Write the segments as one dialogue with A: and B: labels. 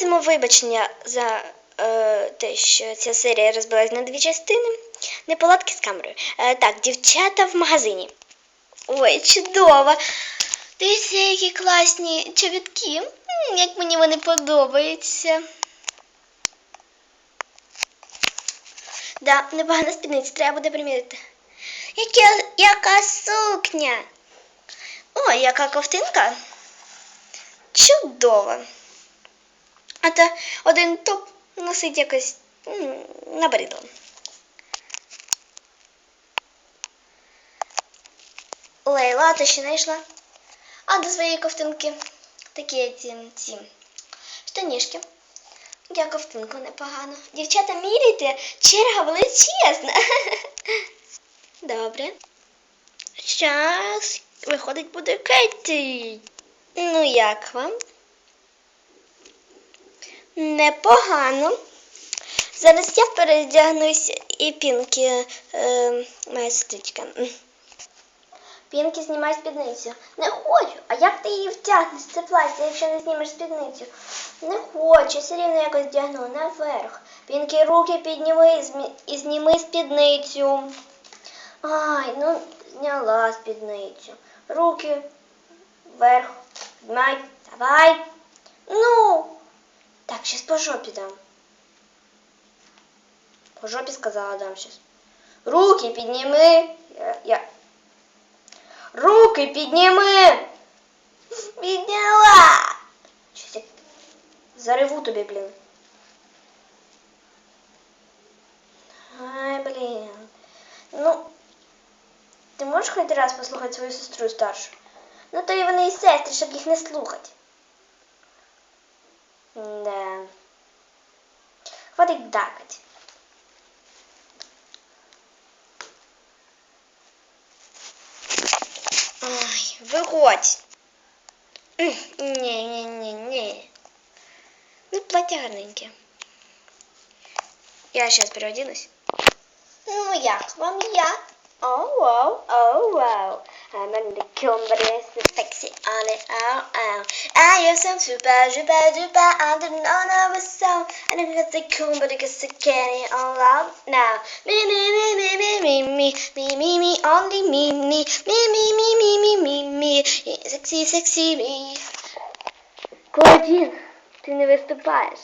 A: Просимо вибачення за е, те, що ця серія розбилась на дві частини. Неполадки з камерою. Е, так, дівчата в магазині. Ой, чудово! Дивіться, які класні чобітки. Як мені вони подобаються. Да, непогана спідниця, треба буде приміряти. Яке, яка сукня? О, яка ковтинка? Чудово. А то один топ носить якось набридло. Лейла, ти ще не йшла? А до своєї ковтинки такі ці, ці штанішки. Я ковтинку непогано. Дівчата, міряйте, черга величезна. Добре. Щас виходить буде Кетті. Ну, як вам? Непогано. Зараз я передягнусь і пінки е, моя сестричка. Пінки, знімай спідницю. Не хочу. А як ти її втягнеш? Це плаття, якщо не знімеш спідницю? Не хочу, все рівно якось вдягну наверх. Пінки, руки підніми і зніми спідницю. Ай, ну зняла спідницю. Руки вверх. Піднімай. Давай. Ну. Так, щас по жопі дам. По жопі сказала дам щас. Руки підніми. Я, я. Руки підніми. Підняла. Щас я зареву тобі, блін. Ай, блін. Ну, ти можеш хоч раз послухати свою сестру старшу? Ну, то і вони і сестри, щоб їх не слухати. Да. Вот и дакать. Ой, выходь. Не-не-не-не. Ну, платье. Я сейчас переоденусь. Ну, я к вам я. Oh, wow, oh, wow. I'm in the cumbres, the sexy on it, oh, oh. Ow. I am so super, super, duper, I don't know now a song. And I'm gonna say cool, but I guess I get it all out now. Me, me, me, me, me, me, me, me, me, me, only me, me, me, me, me, me, me, me, me, sexy, sexy me. Клодін, ти не виступаєш.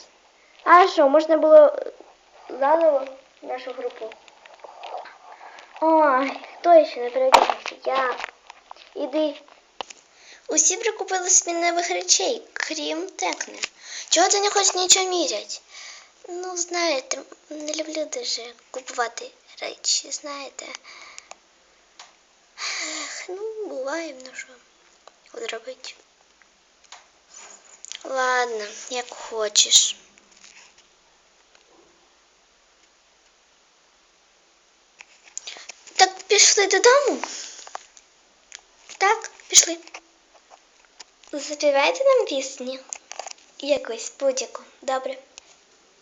A: А що, можна було заново нашу групу? Ой, хто ще не передягнувся? Я. Іди. Усі прикупили собі речей, крім Текни. Чого ти не хочеш нічого міряти? Ну, знаєте, не люблю дуже купувати речі, знаєте. Ну, буває, ну що. От робити. Ладно, як хочеш. Так пішли додому. Так, пішли. Запівайте нам пісню. Якусь будь-яку. Добре.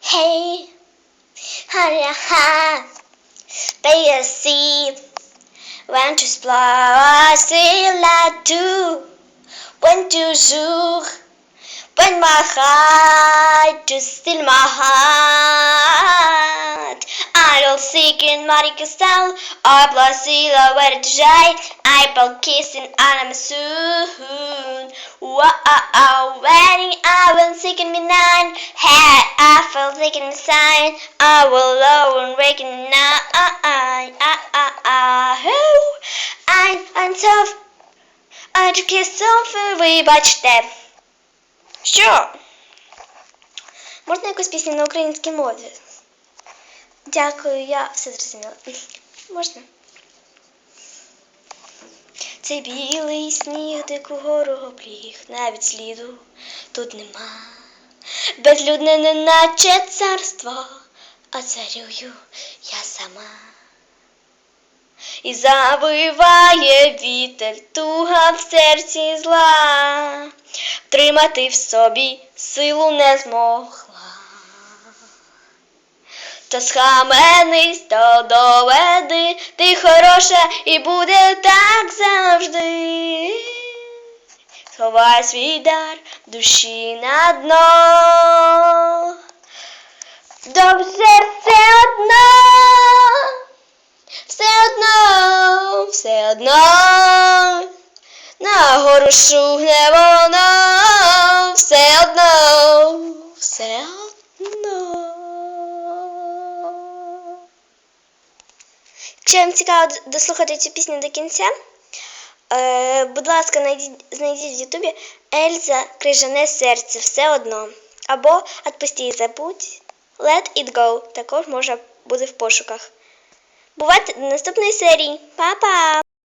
A: Hey, ha do you see when to explore, I see like do when to zoom, When my heart, just in my heart. I will seek in Marie style, or Blasila where to shine. I will kiss in Anam soon. Wow, wedding, I will seek in me nine. I felt like in sign, I will love and recognize. Ah, ah, ah, I, I'm tough. I just kiss off every watch step. Що? Можна якусь пісню на українській мові? Дякую, я все зрозуміла. Можна? Це білий сніг, дику гору обліг, навіть сліду тут нема. Безлюдне, неначе царство, а царюю я сама. І завиває вітер, туга в серці зла, втримати в собі силу не змогла. То схаменись, то доведи, ти хороша і буде так завжди. сховай свій дар душі на дно. Добре все одно, все одно, все одно, на гору шугне воно, все одно, все одно. Якщо вам цікаво дослухати цю пісню до кінця, е, будь ласка, знайдіть, знайдіть в Ютубі Ельза Крижане серце все одно. Або «Отпусти і забудь. Let it go. Також може бути в пошуках. Бувайте до наступної серії. Па-па!